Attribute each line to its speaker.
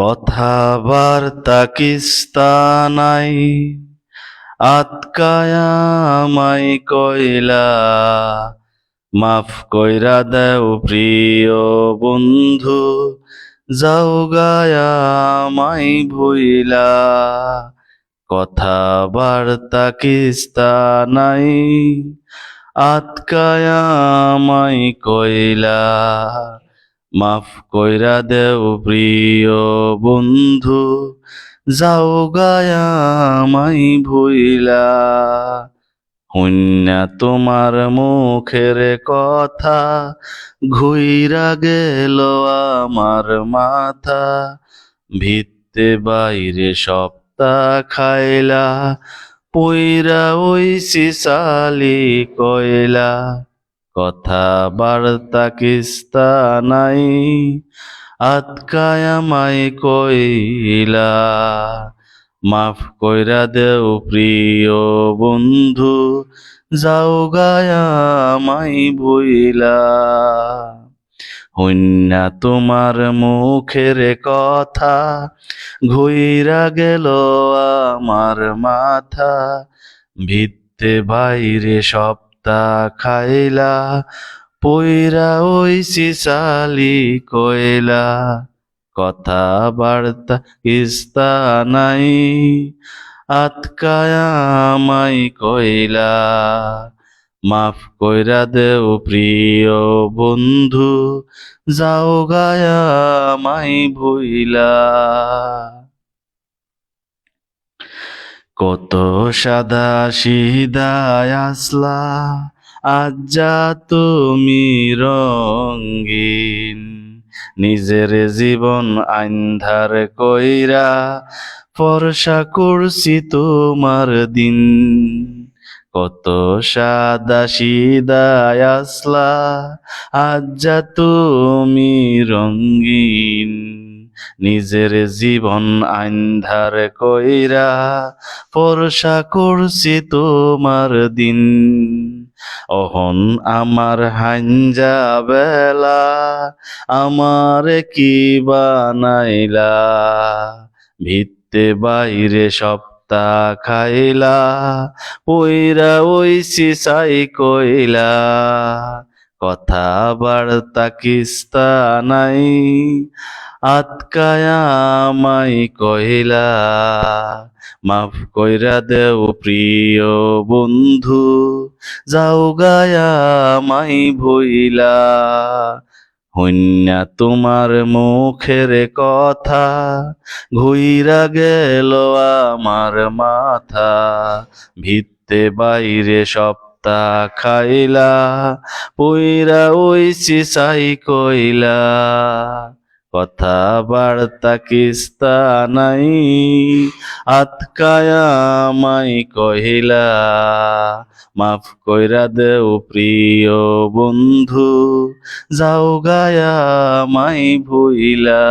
Speaker 1: কথা বার্তা কিস্তা নাই। আতকায়ামাই কইলা, মাফ কইরা দেও প্রিয় বন্ধু, যাও গায়ামাই ভুইলা। কথা বার্তা কিস্তা নাই। আতকায়ামাই কইলা মাফ কইরা দেও প্রিয় বন্ধু, যাও গায়ামাই ভুইলা। হইনা তোমার মুখের কথা ঘুইরা গেল আমার মাথা। ভিত্তে বাইরে সপ্তাহ খাইলা, পইরা ওই সিসালি কয়লা কথা বার্তা কিস্তা নাই আতকায়ামাই কইলা, মাফ কইরা দেও প্রিয় বন্ধু, যাও গায়ামাই বইলা হইনা তোমার মুখের কথা ঘুইরা গেল আমার মাথা, ভিত্তে বাইরে সপ্তাহ খাইলা, পইরা ওই সিসালি কয়লা কথা বার্তা কিস্তা নাই আতকায়ামাই কইলা। মাফ কইরা দেও প্রিয় বন্ধু, যাও গায়া মাই ভুইলা। কত সাদা সিদায় আসলা, আজ যা তুমি রঙ্গিন নিজের জীবন আন্ধার কইরা ফরসা করছি তোমার দিন। কত সাদা সিদায় আসলা, আজ যা তুমি রঙ্গিন নিজের জীবন আন্ধার কইরা ফরসা করছি তোমার দিন। অহন আমার হাঞ্জা বেলা, আমার কি বানাইলা? ভিত্তে বাইরে সপ্তাহ খাইলা, পইরা ওই সিসাই কইলা। কথা বার্তা কিস্তা নাই আতকায়ামাই কইলা মাফ কইরা দেও প্রিয় বন্ধু, যাও গায়ামাই ভইলা হইনা তোমার মুখের কথা ঘুইরা গেল আমার মাথা, ভিত্তে বাইরে সপ্তাহ খাইলা, পইরা ওই সিসাই কইলা। কথা বার্তা কিস্তা নাই আতকায়ামাই কহিলা, মাফ কইরা দেও প্রিয় বন্ধু, যাও গায়া মাই ভুইলা।